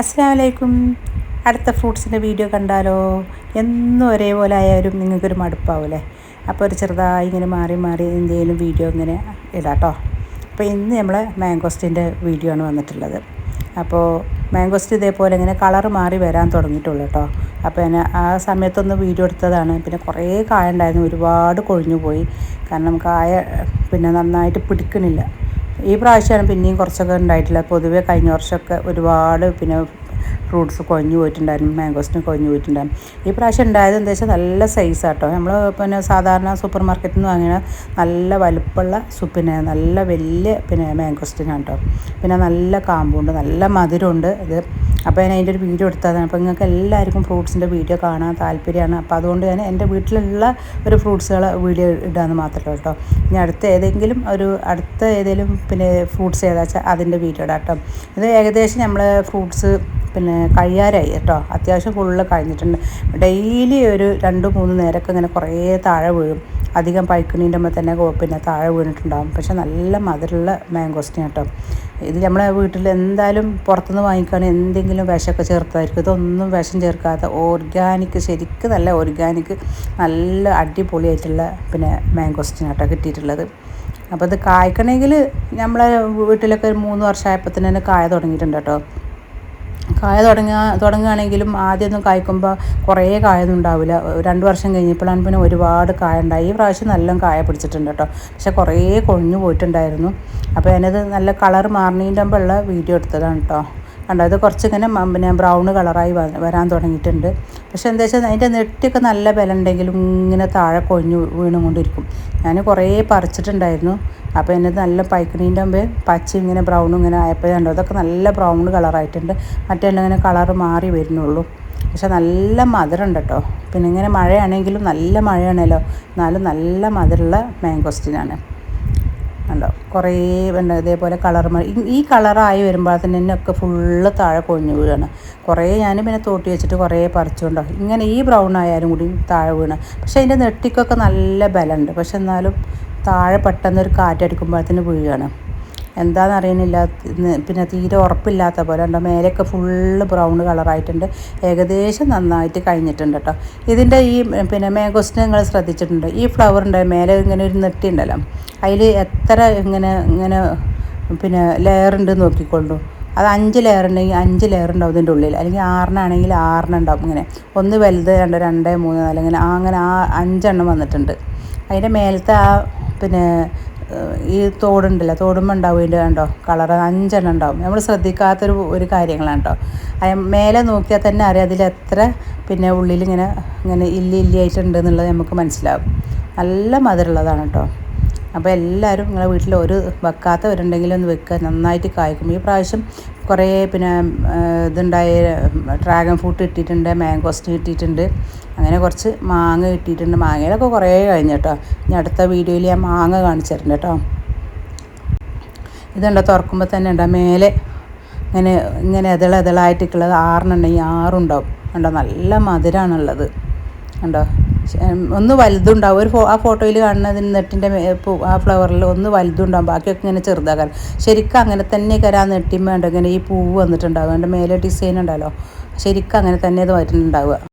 അസ്സാമലൈക്കും അടുത്ത ഫ്രൂട്ട്സിന്റെ വീഡിയോ കണ്ടാലോ? എന്നും ഒരേപോലെ ആയാലും നിങ്ങൾക്കൊരു മടുപ്പാവൂലേ അപ്പോൾ ഒരു ചെറുതായി ഇങ്ങനെ മാറി മാറി എന്തെങ്കിലും വീഡിയോ ഇങ്ങനെ ഇടാട്ടോ. അപ്പോൾ ഇന്ന് നമ്മൾ മാംഗോസ്റ്റിന്റെ വീഡിയോ ആണ് വന്നിട്ടുള്ളത്. അപ്പോൾ മാംഗോസ്റ്റ് ഇതേപോലെ ഇങ്ങനെ കളർ മാറി വരാൻ തുടങ്ങിയിട്ടുള്ളൂ കേട്ടോ. അപ്പോൾ എന്നെ ആ സമയത്തൊന്ന് വീഡിയോ എടുത്തതാണ്. പിന്നെ കുറേ കായ ഉണ്ടായിരുന്നു. ഒരുപാട് കൊഴിഞ്ഞു പോയി. കാരണം കായ പിന്നെ നന്നായിട്ട് പിടിക്കണില്ല. ഈ പ്രാവശ്യമാണ് പിന്നെയും കുറച്ചൊക്കെ ഉണ്ടായിട്ടില്ല പൊതുവേ കഴിഞ്ഞ വർഷമൊക്കെ ഒരുപാട് പിന്നെ ഫ്രൂട്ട്സ് കൊഞ്ഞു പോയിട്ടുണ്ടായിരുന്നു മാംഗോസിന് കൊഞ്ഞു പോയിട്ടുണ്ടായിരുന്നു. ഈ പ്രാവശ്യം ഉണ്ടായത് എന്താ വെച്ചാൽ നല്ല സൈസ് ആട്ടോ. നമ്മൾ പിന്നെ സാധാരണ സൂപ്പർ മാർക്കറ്റിൽ നിന്ന് വാങ്ങിയ നല്ല വലുപ്പമുള്ള സുപ്പിനെ നല്ല വലിയ പിന്നെ മാംഗോസ്റ്റിനാണ് കേട്ടോ പിന്നെ നല്ല കാമ്പുണ്ട് നല്ല മധുരമുണ്ട്. ഇത് അപ്പോൾ ഞാൻ അതിന്റെ ഒരു വീഡിയോ എടുത്തതാണ്. അപ്പോൾ നിങ്ങൾക്ക് എല്ലാവർക്കും ഫ്രൂട്ട്സിന്റെ വീഡിയോ കാണാൻ താല്പര്യമാണ്. അപ്പോൾ അതുകൊണ്ട് ഞാൻ എന്റെ വീട്ടിലുള്ള ഒരു ഫ്രൂട്ട്സുകൾ വീഡിയോ ഇടാമെന്ന് മാത്രമേ കേട്ടോ. ഇനി അടുത്ത ഏതെങ്കിലും ഒരു അടുത്ത ഏതെങ്കിലും പിന്നെ ഫ്രൂട്ട്സ് ഏതാ വെച്ചാൽ അതിന്റെ വീഡിയോ ഇടാം കേട്ടോ. ഇത് ഏകദേശം നമ്മൾ ഫ്രൂട്ട്സ് പിന്നെ കഴിയാറായി കേട്ടോ. അത്യാവശ്യം ഫുള്ള് കഴിഞ്ഞിട്ടുണ്ട്. ഡെയിലി ഒരു രണ്ട് മൂന്ന് നേരമൊക്കെ ഇങ്ങനെ കുറേ താഴെ വീഴും. അധികം പഴുക്കണീന്റെ അമ്മ തന്നെ പിന്നെ താഴെ വീണിട്ടുണ്ടാകും പക്ഷെ നല്ല മധുരമുള്ള മാംഗോസ്റ്റിൻ കേട്ടോ ഇത് നമ്മളെ വീട്ടിൽ എന്തായാലും പുറത്തുനിന്ന് വാങ്ങിക്കുകയാണെങ്കിൽ എന്തെങ്കിലും വിഷമൊക്കെ ചേർത്തായിരിക്കും ഇതൊന്നും വിഷം ചേർക്കാത്ത ഓർഗാനിക് ശരിക്കും നല്ല ഓർഗാനിക് നല്ല അടിപൊളിയായിട്ടുള്ള പിന്നെ മാംഗോസ്റ്റിൻ കേട്ടോ കിട്ടിയിട്ടുള്ളത്. അപ്പോൾ ഇത് കായ്ക്കണമെങ്കിൽ നമ്മളെ വീട്ടിലൊക്കെ ഒരു മൂന്ന് വർഷമായപ്പോൾ തന്നെ കായ തുടങ്ങിയിട്ടുണ്ട് കേട്ടോ. കായ തുടങ്ങുക തുടങ്ങുകയാണെങ്കിലും ആദ്യമൊന്നും കായ്ക്കുമ്പോൾ കുറേ കായൊന്നും ഉണ്ടാവില്ല. രണ്ട് വർഷം കഴിഞ്ഞപ്പോഴാണ് പിന്നെ ഒരുപാട് കായ ഉണ്ടായി. ഈ പ്രാവശ്യം നല്ല കായ പിടിച്ചിട്ടുണ്ട് കേട്ടോ. പക്ഷെ കുറേ കൊഴിഞ്ഞു പോയിട്ടുണ്ടായിരുന്നു. അപ്പോൾ ഞാനത് നല്ല കളർ മാറിനീന്റെ മുമ്പുള്ള വീഡിയോ എടുത്തതാണ് കേട്ടോ. കണ്ടോ ഇത് കുറച്ചിങ്ങനെ പിന്നെ ബ്രൗൺ കളറായി വരാൻ തുടങ്ങിയിട്ടുണ്ട്. പക്ഷേ എന്താ വെച്ചാൽ അതിന്റെ നെട്ടിയൊക്കെ നല്ല ബലം ഉണ്ടെങ്കിലും ഇങ്ങനെ താഴെ കൊഴിഞ്ഞു വീണുകൊണ്ടിരിക്കും. ഞാൻ കുറേ പറിച്ചിട്ടുണ്ടായിരുന്നു. അപ്പോൾ എന്നെ നല്ല പൈക്കണീന്റെ മുമ്പ് പച്ച ഇങ്ങനെ ബ്രൗൺ ഇങ്ങനെ ആയപ്പോൾ കണ്ടോ അതൊക്കെ നല്ല ബ്രൗൺ കളറായിട്ടുണ്ട്. മറ്റേ ഇങ്ങനെ കളർ മാറി വരുന്നുള്ളൂ. പക്ഷെ നല്ല മധുരമുണ്ട് കേട്ടോ. പിന്നെ ഇങ്ങനെ മഴയാണെങ്കിലും നല്ല മഴയാണല്ലോ. എന്നാലും നല്ല മധുരമുള്ള മാംഗോസ്റ്റിനാണ് ഉണ്ടോ കുറേ പിന്നെ ഇതേപോലെ കളർ ഈ കളറായി വരുമ്പോൾ തന്നെ ഒക്കെ ഫുള്ള് താഴെ കൊഴിഞ്ഞു വീഴാണ് കുറേ ഞാൻ പിന്നെ തോട്ടി വെച്ചിട്ട് കുറേ പറിച്ചുകൊണ്ടോ ഇങ്ങനെ ഈ ബ്രൗൺ ആയാലും കൂടി താഴെ വീണ്. പക്ഷേ അതിന്റെ നെട്ടിക്കൊക്കെ നല്ല ബലമുണ്ട്. പക്ഷെ എന്നാലും താഴെ പെട്ടെന്നൊരു കാറ്റടിക്കുമ്പോഴത്തേന് വീഴുകയാണ് എന്താണെന്ന് അറിയുന്നില്ല. പിന്നെ തീരെ ഉറപ്പില്ലാത്ത പോലെ ഉണ്ടോ മേലെയൊക്കെ ഫുള്ള് ബ്രൗൺ കളറായിട്ടുണ്ട് ഏകദേശം നന്നായിട്ട് കഴിഞ്ഞിട്ടുണ്ട് കേട്ടോ ഇതിന്റെ ഈ പിന്നെ മാംഗോസിനെ നിങ്ങൾ ശ്രദ്ധിച്ചിട്ടുണ്ട്. ഈ ഫ്ലവറിന്റെ മേലെ ഇങ്ങനെ ഒരു നെട്ടി ഉണ്ടല്ലോ. അതിൽ എത്ര ഇങ്ങനെ ഇങ്ങനെ പിന്നെ ലെയർ ഉണ്ട് നോക്കിക്കൊണ്ടു അത് അഞ്ച് ലെയർ ഉണ്ടെങ്കിൽ അഞ്ച് ലെയർ ഉണ്ടാവും ഇതിന്റെ ഉള്ളിൽ. അല്ലെങ്കിൽ ആറിനാണെങ്കിൽ ആറിന് ഉണ്ടാവും ഇങ്ങനെ. ഒന്ന് വലുത് രണ്ട് രണ്ട് മൂന്ന് നാല് ഇങ്ങനെ അങ്ങനെ ആ അഞ്ചെണ്ണം വന്നിട്ടുണ്ട്. അതിന്റെ മേലത്തെ ആ പിന്നെ ഈ തോടുണ്ടല്ലോ തോടുമ്പോൾ ഉണ്ടാവും ഇതിന്റെ കണ്ടോ? കളർ അഞ്ചെണ്ണം ഉണ്ടാവും. നമ്മൾ ശ്രദ്ധിക്കാത്തൊരു ഒരു കാര്യങ്ങളാണ് കേട്ടോ. മേലെ നോക്കിയാൽ തന്നെ അറിയാം അതിലെത്ര പിന്നെ ഉള്ളിൽ ഇങ്ങനെ ഇങ്ങനെ ഇല്ലി ഇല്ലി ആയിട്ടുണ്ട് എന്നുള്ളത് നമുക്ക് മനസ്സിലാവും. നല്ല മധുരമുള്ളതാണ് കേട്ടോ. അപ്പോൾ എല്ലാവരും നിങ്ങളെ വീട്ടിൽ ഒരു വെക്കാത്തവരുണ്ടെങ്കിൽ ഒന്ന് വെക്കുക. നന്നായിട്ട് കായ്ക്കും. ഈ പ്രാവശ്യം കുറേ പിന്നെ ഇതുണ്ടായ ഡ്രാഗൺ ഫ്രൂട്ട് ഇട്ടിട്ടുണ്ട് മാംഗോസ്റ്റ് കിട്ടിയിട്ടുണ്ട്. അങ്ങനെ കുറച്ച് മാങ്ങ കിട്ടിയിട്ടുണ്ട്. മാങ്ങയിലൊക്കെ കുറേ കഴിഞ്ഞു കേട്ടോ. ഇനി അടുത്ത വീഡിയോയിൽ ഞാൻ മാങ്ങ കാണിച്ചു തരുന്നുണ്ട് കേട്ടോ. ഇതുണ്ടോ? തുറക്കുമ്പോൾ തന്നെ ഉണ്ടോ? മേലെ ഇങ്ങനെ ഇങ്ങനെ ഇതള ആറിനുണ്ടെങ്കിൽ ആറുണ്ടാവും കണ്ടോ? നല്ല മധുരമാണുള്ളത് കണ്ടോ? ഒന്ന് വലുതുണ്ടാവും. ഒരു ഫോ ആ ഫോട്ടോയിൽ കാണുന്നത് നെട്ടിന്റെ ആ ഫ്ലവറിൽ ഒന്ന് വലുതുണ്ടാവും. ബാക്കിയൊക്കെ ഇങ്ങനെ ചെറുതാക്കാൻ ശരിക്കും അങ്ങനെ തന്നെ കരാൻ നെട്ടിമ്മ ഉണ്ട്? ഇങ്ങനെ ഈ പൂവ് വന്നിട്ടുണ്ടാവും. അതിന്റെ മേലെ ഡിസൈൻ ഉണ്ടല്ലോ. ശരിക്കും അങ്ങനെ തന്നെ അത് വരുന്നുണ്ടാവുക